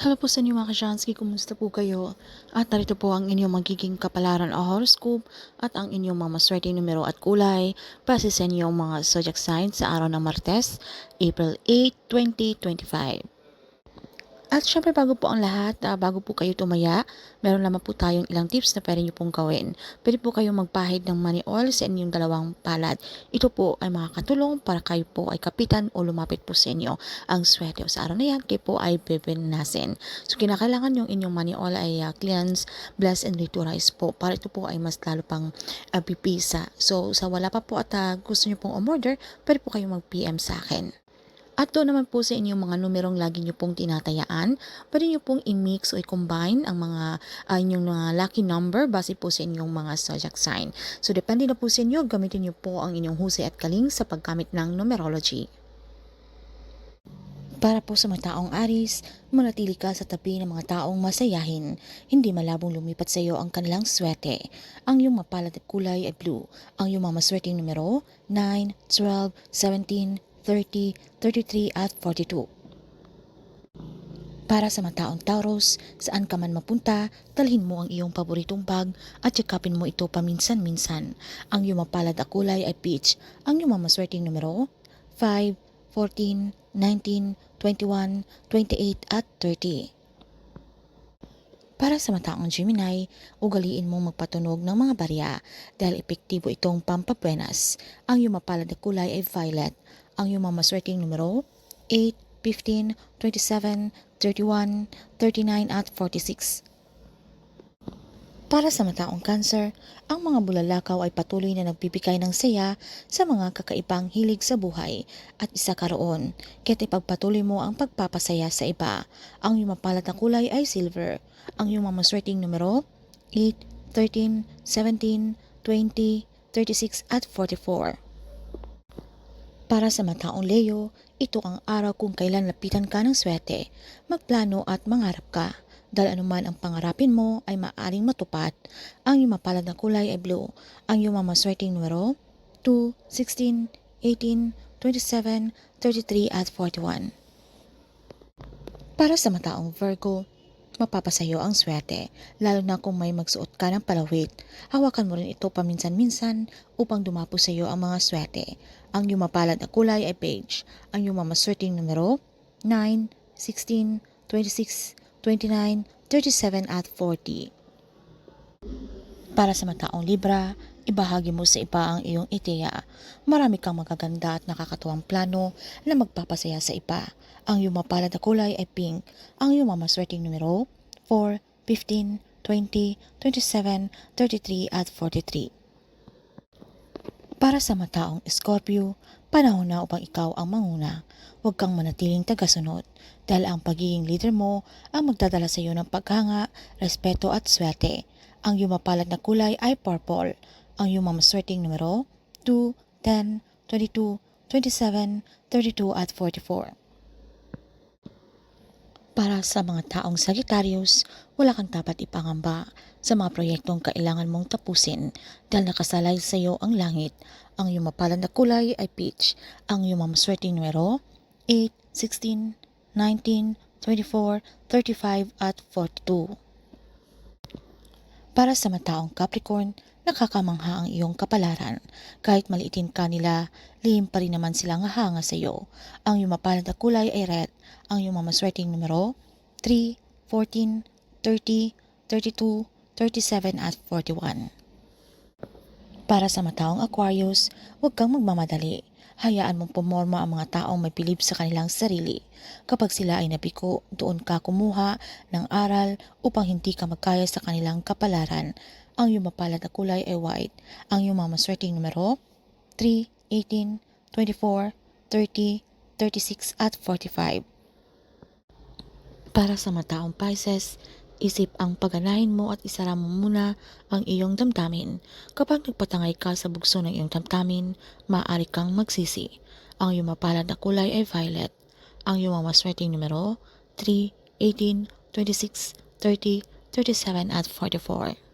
Hello po sa inyo mga kasyansky, kumusta po kayo? At narito po ang inyong magiging kapalaran o horoscope at ang inyong mga maswerte numero at kulay base sa inyong mga zodiac signs sa araw ng Martes, April 8, 2025. At syempre bago po ang lahat, ah, bago po kayo tumaya, meron naman po tayong ilang tips na pwede nyo pong gawin. Pwede po kayong magpahid ng money oil sa inyong dalawang palad. Ito po ay makakatulong para kayo po ay kapitan o lumapit po sa inyo ang swerte. Sa araw na yan, kayo po ay bibinasin. So kinakailangan yung inyong money oil ay ah, cleanse, bless, and ritualize po para ito po ay mas lalo pang ah, pipisa. So sa wala pa po at ah, gusto nyo pong umorder, pwede po kayong mag-PM sa akin. At doon naman po sa inyong mga numerong lagi nyo pong tinatayaan, pwede nyo pong i-mix o i-combine ang mga uh, inyong mga lucky number base po sa inyong mga zodiac sign. So depende na po sa inyo, gamitin nyo po ang inyong husay at kaling sa paggamit ng numerology. Para po sa mga taong aris, manatili ka sa tabi ng mga taong masayahin. Hindi malabong lumipat sa iyo ang kanilang swerte. Ang iyong mapalad at kulay ay blue. Ang iyong mga maswerteng numero, 9, 12, 17, 30, 33 at 42. Para sa mga taong Taurus, saan ka man mapunta, dalhin mo ang iyong paboritong bag at yakapin mo ito paminsan-minsan. Ang iyong mapalad na kulay ay peach. Ang iyong mamaswerteng numero, 5, 14, 19, 21, 28 at 30. Para sa mataong Gemini, ugaliin mong magpatunog ng mga barya dahil epektibo itong pampapwenas. Ang iyong mapalad na kulay ay violet. Ang iyong mamaswerteng numero, 8, 15, 27, 31, 39 at 46. Para sa mataong cancer, ang mga bulalakaw ay patuloy na nagbibigay ng saya sa mga kakaibang hilig sa buhay at isa karoon, kaya't ipagpatuloy mo ang pagpapasaya sa iba. Ang iyong mapalat na kulay ay silver. Ang iyong mamaswerteng numero, 8, 13, 17, 20, 36 at 44. Para sa mataong Leo, ito ang araw kung kailan lapitan ka ng swerte, magplano at mangarap ka. Dahil anuman ang pangarapin mo ay maaring matupad. Ang iyong mapalad na kulay ay blue. Ang iyong mamaswerteng numero, 2, 16, 18, 27, 33 at 41. Para sa mataong Virgo, mapapasayo ang swerte, lalo na kung may magsuot ka ng palawit. Hawakan mo rin ito paminsan-minsan upang dumapo sa iyo ang mga swerte. Ang iyong mapalad na kulay ay beige. Ang iyong mamaswerteng numero, 9, 16, 26, 29, 37 at 40. Para sa mataong Libra, ibahagi mo sa iba ang iyong ideya. Marami kang magaganda at nakakatuwang plano na magpapasaya sa iba. Ang iyong mapalad na kulay ay pink. Ang iyong mamaswerteng numero, 4, 15, 20, 27, 33 at 43. Para sa mataong Scorpio, panahon na upang ikaw ang manguna. Huwag kang manatiling tagasunod dahil ang pagiging leader mo ang magdadala sa iyo ng paghanga, respeto at swerte. Ang iyong mapalad na kulay ay purple. Ang iyong mamaswerteng numero 2, 10, 22, 27, 32 at 44. Para sa mga taong Sagittarius, wala kang dapat ipangamba sa mga proyektong kailangan mong tapusin dahil nakasalay sa iyo ang langit. Ang iyong mapalad na kulay ay peach. Ang iyong mamaswerteng numero 8, 16, 19, 24, 35 at 42. Para sa mataong Capricorn, nakakamangha ang iyong kapalaran. Kahit maliitin ka nila, lihim pa rin naman silang hanga sa iyo. Ang iyong mapalad na kulay ay red. Ang iyong mamaswerteng numero 3, 14, 30, 32, 37 at 41. Para sa mataong Aquarius, huwag kang magmamadali. Hayaan mong pumorma ang mga taong may bilib sa kanilang sarili. Kapag sila ay nabiko, doon ka kumuha ng aral upang hindi ka magkaya sa kanilang kapalaran. Ang iyong mapalad na kulay ay white. Ang iyong mga maswerteng numero, 3, 18, 24, 30, 36 at 45. Para sa mataong Pisces, isip ang paganahin mo at isara mo muna ang iyong damdamin. Kapag nagpatangay ka sa bugso ng iyong damdamin, maaari kang magsisi. Ang iyong mapalad na kulay ay violet. Ang iyong mamaswerteng numero, 3, 18, 26, 30, 37 at 44.